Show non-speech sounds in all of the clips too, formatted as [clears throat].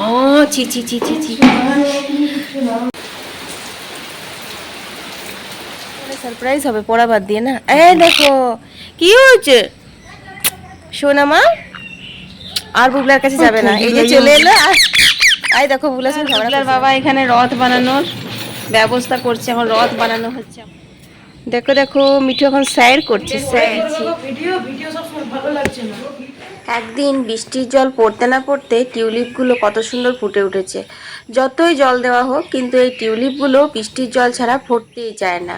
ও ছি ছি ছি ছি ছি সারপ্রাইজ হবে পড়া বাদ দিয়ে না এই দেখো কি হয়েছে শোনা মা আর বুবলার কাছে যাবে না এই যে চলে এলো আর- আই দেখো বুবলার সঙ্গে ঝগড়া বাবা এখানে রথ বানানোর ব্যবস্থা করছে এখন রথ বানানো হচ্ছে দেখো দেখো মিঠু এখন স্যার করছে স্যার একদিন বৃষ্টির জল পড়তে না পড়তে টিউলিপগুলো কত সুন্দর ফুটে উঠেছে। যতই জল দেওয়া হোক, কিন্তু এই টিউলিপগুলো বৃষ্টির জল ছাড়া ফুটতেই চায় না।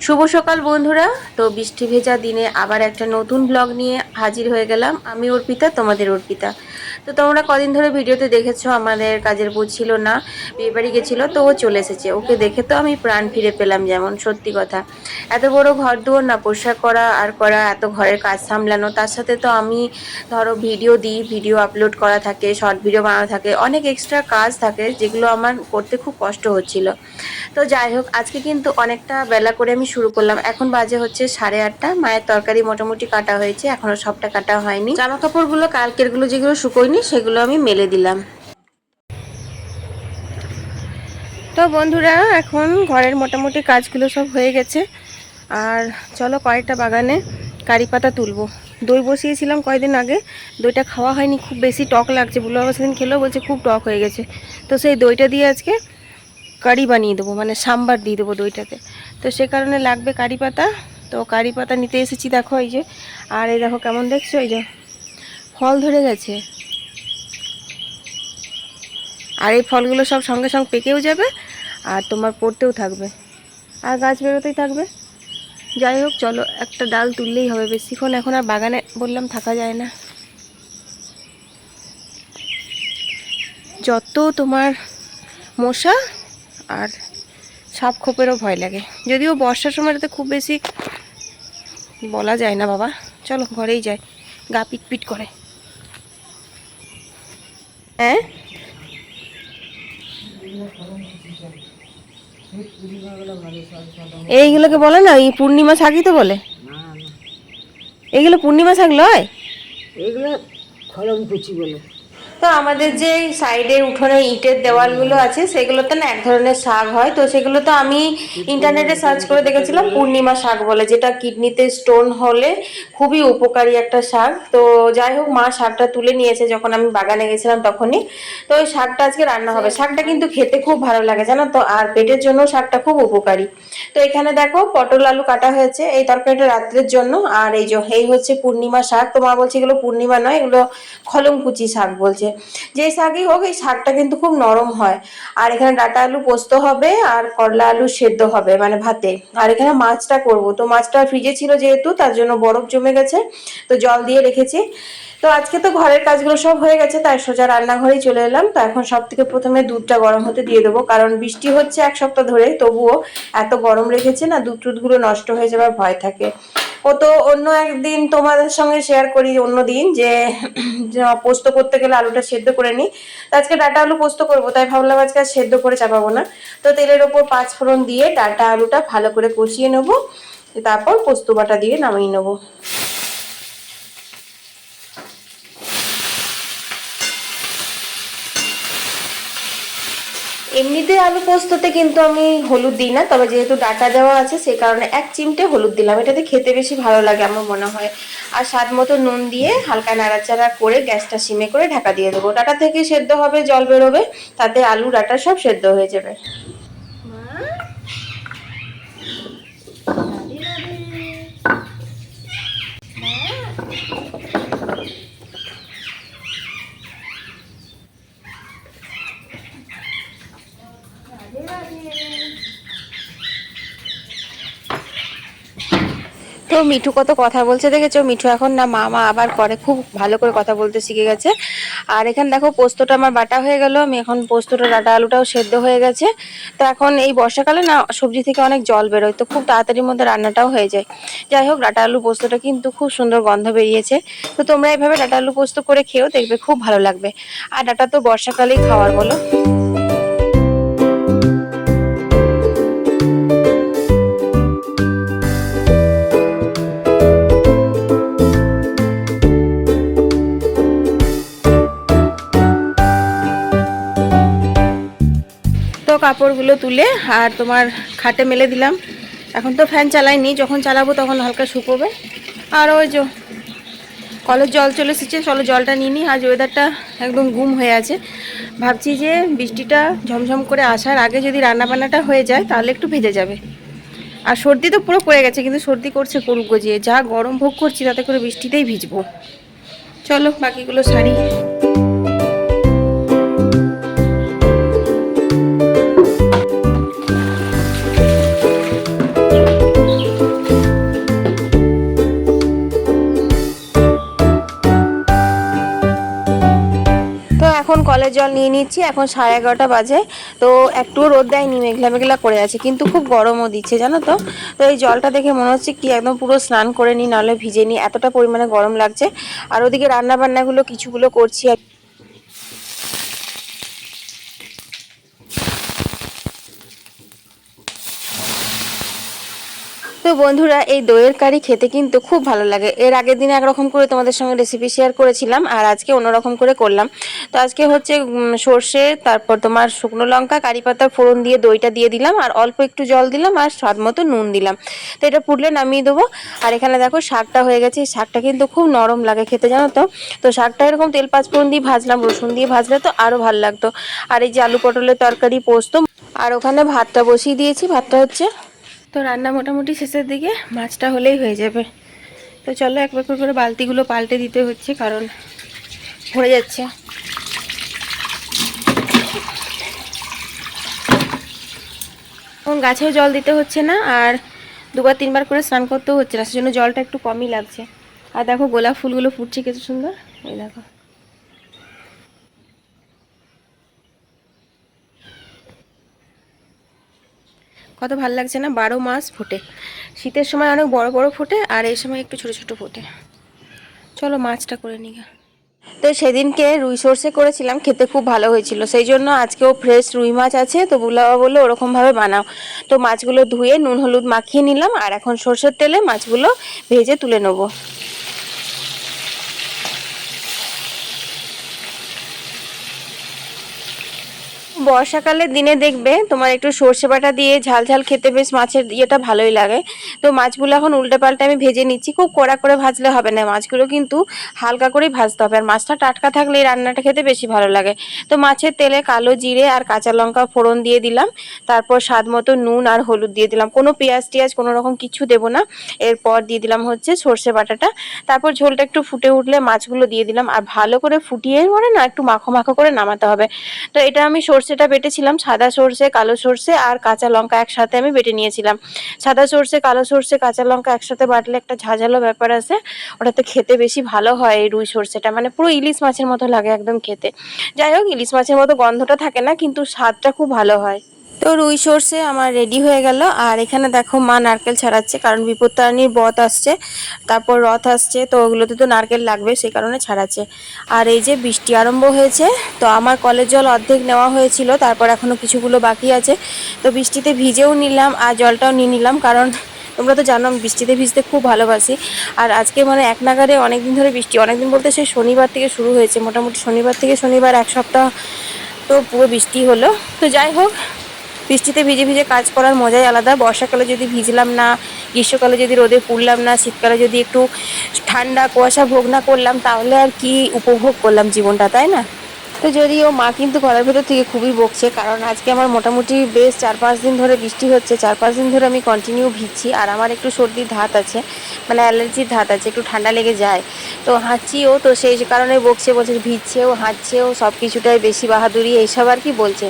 শুভ সকাল, বন্ধুরা। তো বৃষ্টি ভেজা দিনে আবার একটা নতুন ব্লগ নিয়ে হাজির হয়ে গেলাম। আমি অর্পিতা, তোমাদের অর্পিতা। তো তোমরা কদিন ধরে ভিডিওতে দেখেছ আমাদের কাজের বউ ছিল না, বিয়ে বাড়ি গেছিল, তো ও চলে এসেছে। ওকে দেখে তো আমি প্রাণ ফিরে পেলাম যেমন, সত্যি কথা। এত বড় ঘর দুয়ার না পরিষ্কার করা আর করা, এত ঘরের কাজ সামলানো, তার সাথে তো আমি ধরো ভিডিও দিই, ভিডিও আপলোড করা থাকে শর্ট ভিডিও বানানো থাকে, অনেক এক্সট্রা কাজ থাকে যেগুলো আমার করতে খুব কষ্ট হচ্ছিল। তো যাই হোক, আজকে কিন্তু অনেকটা বেলা করে আমি শুরু করলাম। এখন বাজে হচ্ছে সাড়ে আটটা, মায়ের তরকারি মোটামুটি কাটা হয়েছে, এখনও সবটা কাটা হয়নি। জামা কাপড়গুলো কালকেরগুলো যেগুলো শুকোয়নি সেগুলো আমি মেলে দিলাম। তো বন্ধুরা, এখন ঘরের মোটামুটি কাজগুলো সব হয়ে গেছে। আর চলো কয়েকটা বাগানে কারি পাতা তুলবো। দই বসিয়েছিলাম কয়েকদিন আগে, দইটা খাওয়া হয়নি, খুব বেশি টক লাগছে। বুলো বাবা সেদিন খেলেও বলছে খুব টক হয়ে গেছে। তো সেই দইটা দিয়ে আজকে কারি বানিয়ে দেবো মানে সাম্বার দিয়ে দেবো দইটাতে তো সে কারণে লাগবে কারি পাতা। তো কারি পাতা নিতে এসেছি দেখো এই যে। আর এই দেখো কেমন দেখছ? এই যে ফল ধরে গেছে। আর এই ফলগুলো সব সঙ্গে সঙ্গে পেকেও যাবে আর তোমার পড়তেও থাকবে। আর গাছ বেরোতেই থাকবে। যাই হোক, চলো একটা ডাল তুললেই হবে। বেশিক্ষণ এখন আর বাগানে বললাম থাকা যায় না। যত তোমার মশা আর সাপ খোপেরও ভয় লাগে। যদিও বর্ষার সময়টাতে খুব বেশি বলা যায় না বাবা। চলো ঘরেই যাই। গা পিট পিট করে। হ্যাঁ? এইগুলোকে বলে না এই পূর্ণিমা শাকই তো বলে। এগুলো পূর্ণিমা শাক লয়? এগুলো খরম কুচি বলে। তো আমাদের যে সাইডের উঠোনে ইটের দেওয়ালগুলো আছে, সেগুলোতে না এক ধরনের শাক হয়। তো সেগুলো তো আমি ইন্টারনেটে সার্চ করে দেখেছিলাম, পূর্ণিমা শাক বলে, যেটা কিডনিতে স্টোন হলে খুবই উপকারী একটা শাক। তো যাই হোক, মা শাকটা তুলে নিয়েছে যখন আমি বাগানে গেছিলাম তখনই। তো ওই শাকটা আজকে রান্না হবে। শাকটা কিন্তু খেতে খুব ভালো লাগে, জানো তো? আর পেটের জন্য শাকটা খুব উপকারী। তো এখানে দেখো, পটল আলু কাটা হয়েছে এই তরকারিটা রাত্রের জন্য। আর এই যে, এই হচ্ছে পূর্ণিমা শাক। তো মা বলছে এগুলো পূর্ণিমা নয়, এগুলো খলমকুচি শাক বলছে। যে শাকই হোক, এই শাকটা কিন্তু খুব নরম হয়। আর এখানে ডাটা আলু পোস্ত হবে আর করলা আলু সেদ্ধ হবে মানে ভাতে। আর এখানে মাছটা করব। তো মাছটা ফ্রিজে ছিল যেহেতু, তার জন্য বরফ জমে গেছে। তো জল দিয়ে রেখেছি। তো আজকে তো ঘরের কাজগুলো সব হয়ে গেছে, তাই সোজা রান্নাঘরেই চলে এলাম। তো এখন সব থেকে প্রথমে দুধটা গরম হতে দিয়ে দেবো, কারণ বৃষ্টি হচ্ছে এক সপ্তাহ ধরে তবুও এত গরম রেখেছে না, দুধ টুধগুলো নষ্ট হয়ে যাবার ভয় থাকে। ও তো অন্য একদিন তোমাদের সঙ্গে শেয়ার করি অন্য দিন, যে যে পোস্ত করতে গেলে আলুটা সেদ্ধ করে নিই। তো আজকে ডাটা আলু পোস্ত করব, তাই ভাবলাম আজকে আর সেদ্ধ করে চাপাবো না। তো তেলের ওপর পাঁচ ফোড়ন দিয়ে ডাটা আলুটা ভালো করে কষিয়ে নেব, তারপর পোস্ত বাটা দিয়ে নামিয়ে নেব। এমনিতে আলু পোস্ততে কিন্তু আমি হলুদ দিই না, তবে যেহেতু ডাটা দেওয়া আছে সেই কারণে এক চিমটে হলুদ দিলাম। এটাতে খেতে বেশি ভালো লাগে আমার মনে হয়। আর স্বাদ মতো নুন দিয়ে হালকা নাড়াচাড়া করে গ্যাসটা সিমে করে ঢাকা দিয়ে দেবো। ডাটা থেকে সেদ্ধ হবে, জল বেরোবে, তাতে আলু, ডাটা সব সেদ্ধ হয়ে যাবে। তো মিঠু কত কথা বলছে দেখেছ? মিঠু এখন না মামা আবার করে, খুব ভালো করে কথা বলতে শিখে গেছে। আর এখানে দেখো, পোস্তটা আমার বাটা হয়ে গেল, আমি এখন পোস্তটা ডাটা আলুটাও সেদ্ধ হয়ে গেছে। তো এখন এই বর্ষাকালে না সবজি থেকে অনেক জল বেরোয়, তো খুব তাড়াতাড়ির মধ্যে রান্নাটাও হয়ে যায়। যাই হোক, ডাটা আলু পোস্তটা কিন্তু খুব সুন্দর গন্ধ বেরিয়েছে। তো তোমরা এভাবে ডাটা আলু পোস্ত করে খেয়েও দেখবে খুব ভালো লাগবে। আর ডাটা তো বর্ষাকালেই খাওয়ার বলো। কাপড়গুলো তুলে আর তোমার খাটে মেলে দিলাম। এখন তো ফ্যান চালাইনি, যখন চালাবো তখন হালকা শুকোবে। আর ওই যে, কলের জল চলে এসেছে, চলো জলটা নিয়ে নিই। আজ ওয়েদারটা একদম গুম হয়ে আছে। ভাবছি যে বৃষ্টিটা ঝমঝম করে আসার আগে যদি রান্নাবান্নাটা হয়ে যায়, তাহলে একটু ভেজে যাবে। আর সর্দি তো পুরো পড়ে গেছে, কিন্তু সর্দি করছে করুক গজিয়ে যা গরম ভোগ করছি তাতে করে বৃষ্টিতেই ভিজবো। চলো বাকিগুলো শাড়ি জল নিয়ে নিচ্ছি, এখন সাড়ে এগারোটা বাজে। তো একটু রোদ দেয়নি, মেঘলা মেঘলা করে আছে, কিন্তু খুব গরমও দিচ্ছে, জানো তো? তো এই জলটা দেখে মনে হচ্ছে কি একদম পুরো স্নান করে নিই, নাহলে ভিজে নিই, এতটা পরিমাণে গরম লাগছে। আর ওদিকে রান্না বান্নাগুলো কিছুগুলো করছি তো বন্ধুরা, এই দইয়ের কারি খেতে কিন্তু খুব ভালো লাগে। এর আগের দিন একরকম করে তোমাদের সঙ্গে রেসিপি শেয়ার করেছিলাম, আর আজকে অন্যরকম করে করলাম। তো আজকে হচ্ছে সর্ষে, তারপর তোমার শুকনো লঙ্কা, কারি পাতার ফোড়ন দিয়ে দইটা দিয়ে দিলাম, আর অল্প একটু জল দিলাম, আর স্বাদ মতো নুন দিলাম। তো এটা পুড়লে নামিয়ে দেবো। আর এখানে দেখো, শাকটা হয়ে গেছে। এই শাকটা কিন্তু খুব নরম লাগে খেতে, জানো তো? তো শাকটা এরকম তেল পাঁচ ফোড়ন দিয়ে ভাজলাম, রসুন দিয়ে ভাজলে তো আরও ভালো লাগতো। আর এই যে আলু পটলের তরকারি পোস্ত, আর ওখানে ভাতটা বসিয়ে দিয়েছি। ভাতটা হচ্ছে তো রান্না মোটামুটি শেষের দিকে মাছটা হলেই হয়ে যাবে। তো চলো একবার করে করে বালতিগুলো পাল্টে দিতে হচ্ছে কারণ ভরে যাচ্ছে। এখন গাছেও জল দিতে হচ্ছে না আর দুবার তিনবার করে স্নান করতেও হচ্ছে না, সেজন্য জলটা একটু কমই লাগছে। আর দেখো গোলাপ ফুলগুলো ফুটছে কত সুন্দর। এই দেখো। কত ভালো লাগছে না? বারো মাস ফোটে। শীতের সময় অনেক বড় বড় ফোটে আর এই সময় একটু ছোট ছোট ফোটে। চলো মাছটা করে নিগা তো সেদিনকে রুই সর্ষে করেছিলাম, খেতে খুব ভালো হয়েছিল। সেই জন্য আজকেও ফ্রেশ রুই মাছ আছে। তো বুলাবা বলে ওরকমভাবে বানাও। তো মাছগুলো ধুয়ে নুন হলুদ মাখিয়ে নিলাম আর এখন সর্ষের তেলে মাছগুলো ভেজে তুলে নেব। বর্ষাকালের দিনে দেখবে তোমার একটু সর্ষে বাটা দিয়ে ঝাল ঝাল খেতে বেশ মাছের ইয়েটা ভালোই লাগে। তো মাছগুলো এখন উল্টে পাল্টে আমি ভেজে নিচ্ছি, খুব কড়া করে ভাজলে হবে না। মাছগুলো কিন্তু হালকা করেই ভাজতে হবে। আর মাছটা টাটকা থাকলে এই রান্নাটা খেতে বেশি ভালো লাগে। তো মাছের তেলে কালো জিরে আর কাঁচা লঙ্কা ফোড়ন দিয়ে দিলাম। তারপর স্বাদ মতো নুন আর হলুদ দিয়ে দিলাম। কোনো পেঁয়াজ টিয়াজ কোনো রকম কিছু দেবো না। এরপর দিয়ে দিলাম হচ্ছে সর্ষে বাটাটা। তারপর ঝোলটা একটু ফুটে উঠলে মাছগুলো দিয়ে দিলাম। আর ভালো করে ফুটিয়ে পরে না একটু মাখো মাখো করে নামাতে হবে। তো এটা আমি সর্ষেটা বেটেছিলাম, সাদা সর্ষে, কালো সর্ষে আর কাঁচা লঙ্কা একসাথে আমি বেটে নিয়েছিলাম। সাদা সর্ষে, কালো সর্ষে, কাঁচা লঙ্কা একসাথে বাটলে একটা ঝাঁঝালো ব্যাপার আছে, ওটাতে খেতে বেশি ভালো হয় এই রুই সর্ষেটা মানে পুরো ইলিশ মাছের মতো লাগে একদম খেতে। যাই হোক, ইলিশ মাছের মতো গন্ধটা থাকে না, কিন্তু স্বাদটা খুব ভালো হয়। তো রুই সর্ষে আমার রেডি হয়ে গেল। আর এখানে দেখো মা নারকেল ছাড়াচ্ছে, কারণ বিপত্তারানীর বত আসছে, তারপর রথ আসছে, তো ওগুলোতে তো নারকেল লাগবে, সেই কারণে ছাড়াচ্ছে। আর এই যে বৃষ্টি আরম্ভ হয়েছে, তো আমার কলের জল অর্ধেক নেওয়া হয়েছিল, তারপর এখনও কিছুগুলো বাকি আছে। তো বৃষ্টিতে ভিজেও নিলাম, আর জলটাও নিয়ে নিলাম, কারণ তোমরা তো জানো আমি বৃষ্টিতে ভিজতে খুব ভালোবাসি। আর আজকে মানে এক নাগারে অনেক দিন ধরে বৃষ্টি অনেক দিন বলতে সেই শনিবার থেকে শুরু হয়েছে, মোটামুটি শনিবার থেকে শনিবার এক সপ্তাহ তো পুরো বৃষ্টি হলো। তো যাই হোক বৃষ্টিতে ভিজে ভিজে কাজ করার মজাই আলাদা। বর্ষাকালে যদি ভিজলাম না, গ্রীষ্মকালে যদি রোদে পুড়লাম না, শীতকালে যদি একটু ঠান্ডা কুয়াশা ভোগ না করলাম, তাহলে আর কি উপভোগ করলাম জীবনটা, তাই না? তো যদিও মা কিন্তু ঘরের ভেতর থেকে খুবই বকছে, কারণ আজকে আমার মোটামুটি বেশ চার পাঁচ দিন ধরে বৃষ্টি হচ্ছে, চার পাঁচ দিন ধরে আমি কন্টিনিউ ভিজছি আর আমার একটু সর্দির ধাত আছে মানে অ্যালার্জির ধাত আছে, একটু ঠান্ডা লেগে যায়। তো হাঁচিও তো সেই কারণে বকছে, বলছে ভিজছেও হাঁচছেও সব কিছুটাই বেশি বাহাদুরি, এইসব আর কি বলছে।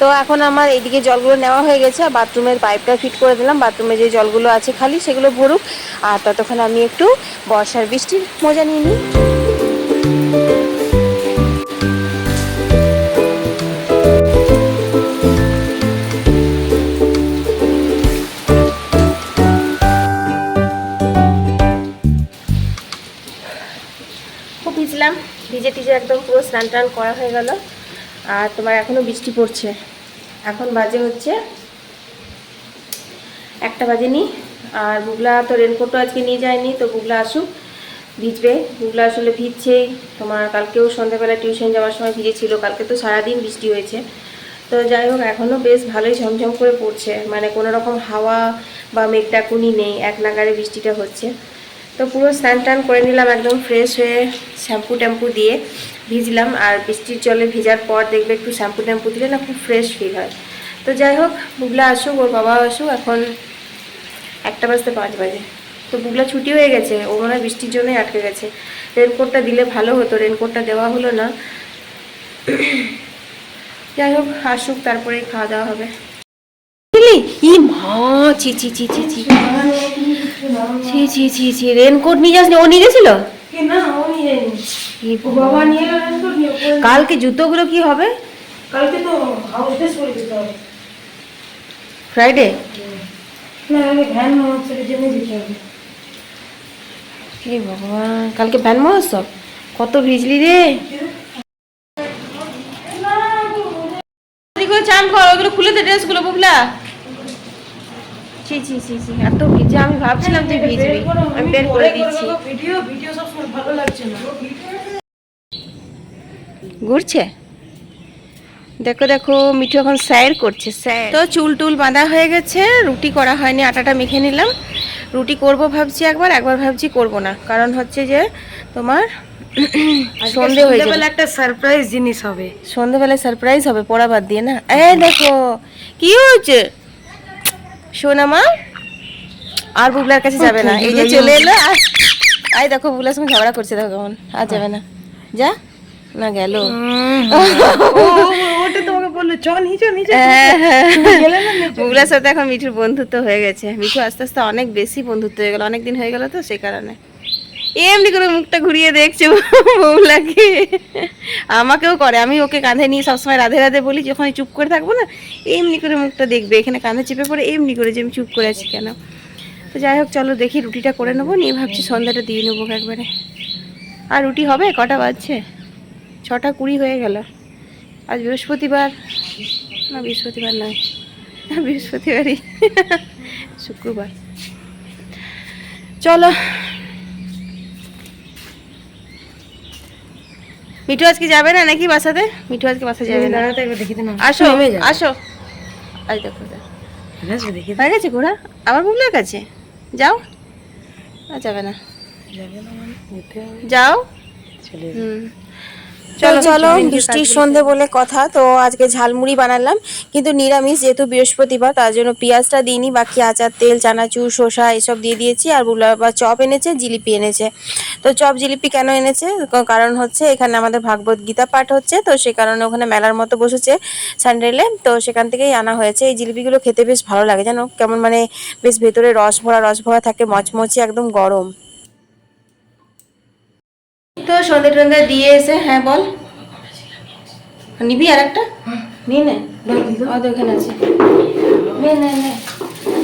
তো এখন আমার এইদিকে জলগুলো নেওয়া হয়ে গেছে, আর বাথরুমের পাইপটা ফিট করে দিলাম, বাথরুমে যে জলগুলো আছে খালি সেগুলো ভরুক, আর ততক্ষণ আমি একটু বর্ষার বৃষ্টির মজা নিয়ে নিই। একদম পুরো স্নান টান করা হয়ে গেল। আর তোমার এখনও বৃষ্টি পড়ছে। এখন বাজে হচ্ছে একটা বাজেনি। আর বুগলা তো রেনকোটও আজকে নিয়ে যায়নি, তো বুগলা আসুক, ভিজবে। বুগলা আসলে ভিজছেই। তোমার কালকেও সন্ধ্যাবেলা টিউশন যাওয়ার সময় ভিজেছিল, কালকে তো সারাদিন বৃষ্টি হয়েছে। তো যাই হোক এখনও বেশ ভালোই ঝমঝম করে পড়ছে। মানে কোনো রকম হাওয়া বা মেঘটাকুনি নেই, এক নাগারে বৃষ্টিটা হচ্ছে। তো পুরো স্নান টান করে নিলাম, একদম ফ্রেশ হয়ে শ্যাম্পু ট্যাম্পু দিয়ে ভিজলাম। আর বৃষ্টির জলে ভিজার পর দেখবে একটু শ্যাম্পু ট্যাম্পু দিলে না খুব ফ্রেশ ফিল হয়। তো যাই হোক বুগলা আসুক, ওর বাবা আসুক, এখন একটা বাজতে পাঁচ বাজে। তো বুগলা ছুটি হয়ে গেছে, ও মনে বৃষ্টির জন্যই আটকে গেছে। রেনকোটটা দিলে ভালো হতো রেনকোটটা দেওয়া হলো না। [clears throat] যাই হোক, আসুক তারপরে খাওয়া দাওয়া হবে। ই মা, ছি ছি ছি ছি ছি। ছি ছি ছি ছি রেনকোট নিয়ে যাসনি? ও নিয়ে গেছিল। কালকে জুতোগুলো কি হবে? কালকে তো হাউস ড্রেস পরে যেতে হবে। ফ্রাইডে না আগে ভ্যান মহোৎসবের জন্য যেতে হবে। হে ভগবান কালকে ভ্যান মহোৎসব? কত ভিজলি রে। চান কর ওগুলো খুলে দে ড্রেসগুলো বুবলা। ছি ছি ছি ছি এত ভিজে আমি ভাবছিলাম তুই ভিজবি। আমি বের করে দিচ্ছি। ভিডিও ভিডিও সবসময় ভালো লাগছে না। ঘুরছে? দেখো দেখো মিঠু এখন স্যার করছে স্যার। তো চুল টুল বাঁধা হয়ে গেছে রুটি করা হয়নি আটাটা মেখে নিলাম। রুটি করব ভাবছি একবার একবার ভাবছি করব না। কারণ হচ্ছে যে তোমার সন্ধে হয়ে যাবে। একটা সারপ্রাইজ জিনিস হবে। সন্ধ্যেবেলায় সারপ্রাইজ হবে পড়া বাদ দিয়ে না? এ দেখো কি হয়েছে? আর বুবলার কাছে যাবে না। এই যে চলে এলো আই দেখো বুবলার সঙ্গে ঝগড়া করছে দেখো কেমন। আর যাবে না। যা। না গেল। ওটা তোমাকে বলল চ নিচে নিচে হ্যাঁ, বুবলার সাথে এখন মিঠুর বন্ধুত্ব হয়ে গেছে। মিঠু আস্তে আস্তে অনেক বেশি বন্ধুত্ব হয়ে গেল অনেক দিন হয়ে গেল তো সেই কারণে। এমনি করে মুখটা ঘুরিয়ে দেখছে বউলাকে আমাকেও করে, আমি ওকে কাঁধে নিয়ে সবসময় রাধে রাধে বলি যখন চুপ করে থাকব না, এমনি করে মুখটা দেখবে, এখানে কাঁধে চেপে পড়ে এমনি করে যে আমি চুপ করে আছি কেন? তো যাই হোক, চলো দেখি রুটিটা করে নেব, নিয়ে ভাবছি সন্ধ্যাটা দিয়ে নেব একবারে। আর রুটি হবে? কটা বাজছে? ছটা কুড়ি হয়ে গেল। আজ বৃহস্পতিবার। না, বৃহস্পতিবার নয়। বৃহস্পতিবারই। শুক্রবার। চলো মিঠু আজকে যাবে না নাকি বাসাতে? মিঠু আজকে বাসা যাবে না। আসো আসো। আই দেখো গেছে ঘোড়া আবার বুবলার কাছে? যাও। যাবে না। যাও। চলে হুম। চলো চলো বৃষ্টির সন্ধে বলে কথা। তো আজকে ঝালমুড়ি বানালাম কিন্তু নিরামিষ যেহেতু বৃহস্পতিবার তার জন্য পেঁয়াজটা দিইনি বাকি আচার তেল চানাচুর শসা এসব দিয়ে দিয়েছি আর বা চপ এনেছে জিলিপি এনেছে। তো চপ জিলিপি কেন এনেছে? কারণ হচ্ছে এখানে আমাদের ভাগবত গীতা পাঠ হচ্ছে তো সে কারণে ওখানে মেলার মতো বসেছে স্যান্ডেলে। তো সেখান থেকেই আনা হয়েছে। এই জিলিপিগুলো খেতে বেশ ভালো লাগে জানো? কেমন মানে বেশ ভেতরে রস ভরা রস ভরা থাকে মচমচে একদম গরম। তো সন্ধে টন্ধে দিয়ে এসে হ্যাঁ বল। নিবি আর একটা নিয়ে নে। ওখানে আছে। নে নে নে।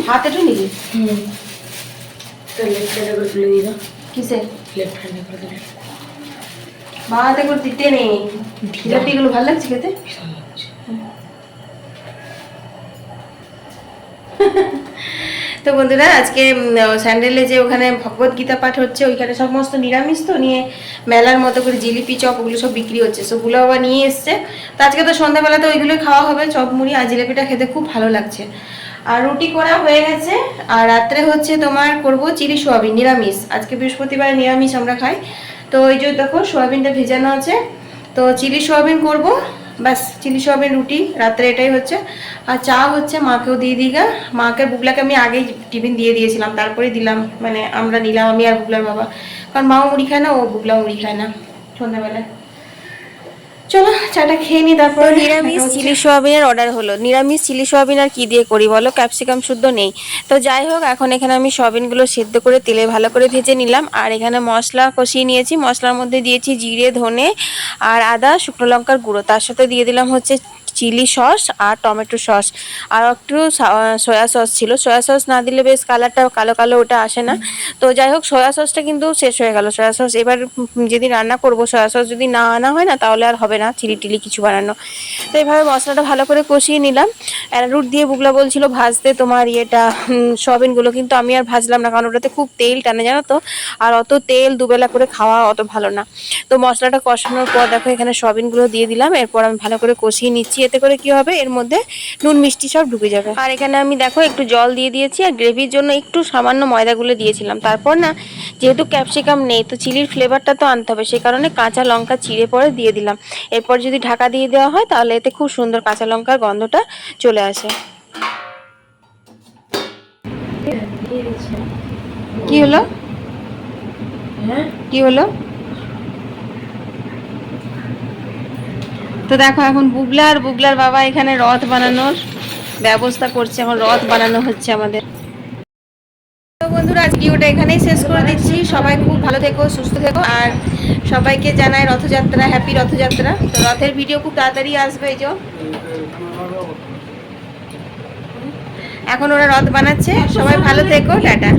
হাত একটু নিবি? কিসে? হাতে করে দিতে নেই জিলাপিগুলো ভালো লাগছে খেতে? [laughs] তো বন্ধুরা, আজকে স্যান্ডেলে যে ওখানে ভগবত গীতা পাঠ হচ্ছে, ওইখানে সমস্ত নিরামিষ তো নিয়ে মেলার মতো করে জিলিপি চপ ওগুলো সব বিক্রি হচ্ছে। সো গুলো বাবা নিয়ে এসছে। তো আজকে তো সন্ধ্যাবেলাতে ওইগুলোই খাওয়া হবে, চপ, মুড়ি আর জিলিপিটা খেতে খুব ভালো লাগছে। আর রুটি করা হয়ে গেছে। আর রাত্রে হচ্ছে তোমার করব চিলি সোয়াবিন, নিরামিষ। আজকে বৃহস্পতিবার নিরামিষ আমরা খাই। তো ওই যে দেখো, সোয়াবিনটা ভেজানো আছে। তো চিলি সোয়াবিন করব। ব্যাস চিলি সোয়াবিন রুটি, রাত্রে এটাই হচ্ছে। আর চা হচ্ছে মাকেও দিয়ে দিগা মাকে, বুবলাকে আমি আগেই টিফিন দিয়ে দিয়েছিলাম, তারপরে দিলাম মানে আমরা নিলাম আমি আর বুবলার বাবা। কারণ মাও মুড়ি খায় না, ও বুবলাও মুড়ি খায় না সন্ধ্যাবেলায়। চলো চাটা খেয়ে নি তারপর নিরামিষ চিলি সোয়াবিনের অর্ডার হলো। নিরামিষ চিলি সোয়াবিন আর কি দিয়ে করি বলো? ক্যাপসিকাম শুদ্ধ নেই। তো যাই হোক এখন এখানে আমি সোয়াবিনগুলো সেদ্ধ করে তেলে ভালো করে ভেজে নিলাম। আর এখানে মশলা কষিয়ে নিয়েছি। মশলার মধ্যে দিয়েছি জিরে ধনে আর আদা শুকনো লঙ্কার গুঁড়ো। তার সাথে দিয়ে দিলাম হচ্ছে চিলি সস আর টমেটো সস। আর একটু সয়া সস ছিল। সয়া সস না দিলে বেশ কালারটা কালো কালো ওটা আসে না। তো যাই হোক সয়া সসটা কিন্তু শেষ হয়ে গেল। সয়া সস এবার যেদিন রান্না করব সয়া সস যদি না আনা হয় না, তাহলে আর হবে না চিলি টিলি কিছু বানানো। তো এইভাবে মশলাটা ভালো করে কষিয়ে নিলাম। অ্যারারুট দিয়ে বুগলা বলছিল, ভাজতে তোমার ইয়েটা সয়াবিনগুলো। কিন্তু আমি আর ভাজলাম না, কারণ ওটাতে খুব তেল টানে, জানো তো? আর অত তেল দুবেলা করে খাওয়া অত ভালো না। তো মশলাটা কষানোর পর দেখো, এখানে সয়াবিনগুলো দিয়ে দিলাম। এরপর আমি ভালো করে কষিয়ে নিচ্ছি। এতে করে কি হবে? এর মধ্যে নুন মিষ্টি সব ঢুকে যাবে। আর এখানে আমি দেখো একটু জল দিয়ে দিয়েছি আর গ্রেভির জন্য একটু সামান্য ময়দাগুলো দিয়েছিলাম। তারপর না যেহেতু ক্যাপসিকাম নেই তো চিলির ফ্লেভারটা তো আনতে হবে। সেই কারণে কাঁচা লঙ্কা চিড়ে পরে দিয়ে দিলাম। এরপর যদি ঢাকা দিয়ে দেওয়া হয় তাহলে এতে খুব সুন্দর কাঁচা লঙ্কার গন্ধটা চলে আসে। কি হলো? হ্যাঁ? কি হলো? তো দেখো এখন বুবলা আর বুবলার বাবা এখানে রথ বানানোর ব্যবস্থা করছে এখন রথ বানানো হচ্ছে আমাদের। তো বন্ধুরা আজ ভিডিওটা এখানেই শেষ করে দিচ্ছি। সবাই খুব ভালো থেকো, সুস্থ থেকো, আর সবাইকে জানাই রথযাত্রা, হ্যাপি রথযাত্রা। তো রথের ভিডিও খুব তাড়াতাড়ি আসবে এই যে। এখন ওরা রথ বানাচ্ছে। সবাই ভালো থেকো, টাটা।